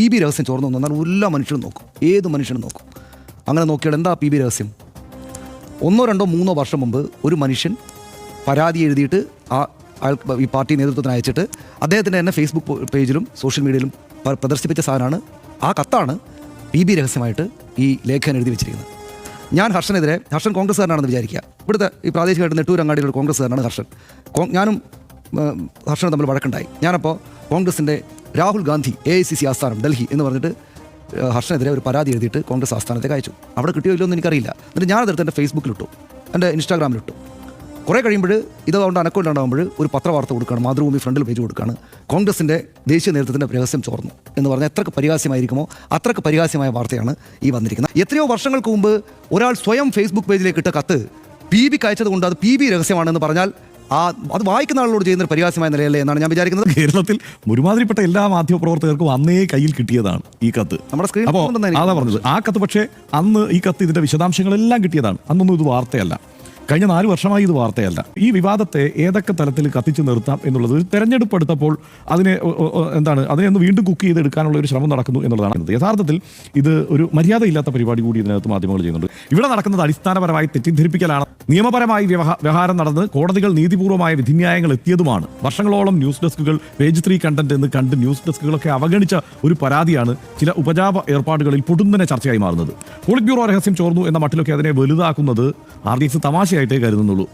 P B രഹസ്യം ചോർന്നു എന്ന് പറഞ്ഞാൽ എല്ലാ മനുഷ്യനും നോക്കും. ഏത് മനുഷ്യനും നോക്കും. അങ്ങനെ നോക്കിയാൽ എന്താ പി ബി രഹസ്യം? ഒന്നോ രണ്ടോ മൂന്നോ വർഷം മുമ്പ് ഒരു മനുഷ്യൻ പരാതി എഴുതിയിട്ട് ആ അയാൾ ഈ പാർട്ടി നേതൃത്വത്തിന് അയച്ചിട്ട് അദ്ദേഹത്തിന്റെ തന്നെ ഫേസ്ബുക്ക് പേജിലും സോഷ്യൽ മീഡിയയിലും പ്രദർശിപ്പിച്ച സാധനമാണ്. ആ കത്താണ് പി ബി രഹസ്യമായിട്ട് ഈ ലേഖകൻ എഴുതി വെച്ചിരിക്കുന്നത്. ഞാൻ ഹർഷനെതിരെ ഹർഷൻ കോൺഗ്രസ്സുകാരനാണെന്ന് വിചാരിക്കുക. ഇവിടുത്തെ ഈ പ്രാദേശികമായിട്ട് നെട്ടൂർ അങ്ങാടിയിലുള്ള കോൺഗ്രസ്സുകാരനാണ് ഹർഷൻ. ഞാനും ഹർഷനും തമ്മിൽ വഴക്കുണ്ടായി. ഞാനപ്പോൾ കോൺഗ്രസിന്റെ Rahul Gandhi A I C C ആസ്ഥാനം ഡൽഹി എന്ന് പറഞ്ഞിട്ട് ഹർഷനെതിരെ ഒരു പരാതി എഴുതിയിട്ട് കോൺഗ്രസ് ആസ്ഥാനത്തേക്ക് അയച്ചു. അവിടെ കിട്ടിയോ ഇല്ലയോ എന്ന് എനിക്കറിയില്ല. എന്നിട്ട് ഞാനതെടുത്ത് എന്റെ ഫേസ്ബുക്കിലിട്ടു. എന്റെ ഇൻസ്റ്റാഗ്രാമിലിട്ടു. കുറേ കഴിയുമ്പോൾ ഇത് അതുകൊണ്ട് അനക്കമില്ലാണ്ടാകുമ്പോൾ ഒരു പത്രവാർത്ത കൊടുക്കുകയാണ് മാതൃഭൂമി ഫ്രണ്ടിൽ പേജ് കൊടുക്കുകയാണ്. കോൺഗ്രസിന്റെ ദേശീയ നേതൃത്വത്തിന്റെ രഹസ്യം ചോർന്നു എന്ന് പറഞ്ഞാൽ എത്രക്ക് പരിഹാസ്യമായിരിക്കുമോ അത്രയ്ക്ക് പരിഹാസ്യമായ വാർത്തയാണ് ഈ വന്നിരിക്കുന്നത്. എത്രയോ വർഷങ്ങൾക്ക് മുമ്പ് ഒരാൾ സ്വയം ഫേസ്ബുക്ക് പേജിലേക്ക് ഇട്ട കത്ത് പി ബിക്ക് അയച്ചത് കൊണ്ട് അത് പി ബി രഹസ്യമാണെന്ന് പറഞ്ഞാൽ ആ അത് വായിക്കുന്ന ആളോട് ചെയ്യുന്ന ഒരു പരിഹാസ്യമായ നിലയല്ലേ എന്നാണ് ഞാൻ വിചാരിക്കുന്നത്. കേരളത്തിൽ ഒരുമാതിരിപ്പെട്ട എല്ലാ മാധ്യമപ്രവർത്തകർക്കും അന്നേ കയ്യിൽ കിട്ടിയതാണ് ഈ കത്ത്. നമ്മുടെ സ്ക്രീൻ അപ്പോൾ അതാ പറഞ്ഞത്. ആ കത്ത് പക്ഷേ അന്ന് ഈ കത്ത് ഇതിന്റെ വിശദാംശങ്ങളെല്ലാം കിട്ടിയതാണ്. അന്നൊന്നും ഇത് വാർത്തയല്ല. കഴിഞ്ഞ നാല് വർഷമായി ഇത് വാർത്തയല്ല. ഈ വിവാദത്തെ ഏതൊക്കെ തലത്തിൽ കത്തിച്ചു നിർത്താം എന്നുള്ളത് ഒരു തെരഞ്ഞെടുപ്പ് എടുത്തപ്പോൾ അതിനെ എന്താണ് അതിനെ ഒന്ന് വീണ്ടും കുക്ക് ചെയ്തെടുക്കാനുള്ള ഒരു ശ്രമം നടക്കുന്നു എന്നുള്ളതാണ് യഥാർത്ഥത്തിൽ ഇത് ഒരു മര്യാദയില്ലാത്ത പരിപാടി കൂടി ഇതിനകത്ത് മാധ്യമങ്ങൾ ചെയ്യുന്നുണ്ട്. ഇവിടെ നടക്കുന്നത് അടിസ്ഥാനപരമായി തെറ്റിദ്ധരിപ്പിക്കലാണ്. നിയമപരമായി വ്യവഹ- വ്യവഹാരം നടന്ന് കോടതികൾ നീതിപൂർവമായ വിധിന്യായങ്ങൾ എത്തിയതുമാണ്. വർഷങ്ങളോളം news desks page three content എന്ന് കണ്ട് ന്യൂസ് ഡെസ്കുകളൊക്കെ അവഗണിച്ച ഒരു പരാതിയാണ് ചില ഉപജാപ ഏർപ്പാടുകളിൽ പൊടുന്നനെ ചർച്ചയായി മാറുന്നത്. പോളിറ്റ് ബ്യൂറോ രഹസ്യം ചോർന്നു എന്ന മട്ടിലൊക്കെ അതിനെ വലുതാക്കുന്നത് ആർ ഡി എക്സ് തമാശയായിട്ടേ കരുതുന്നുള്ളൂ.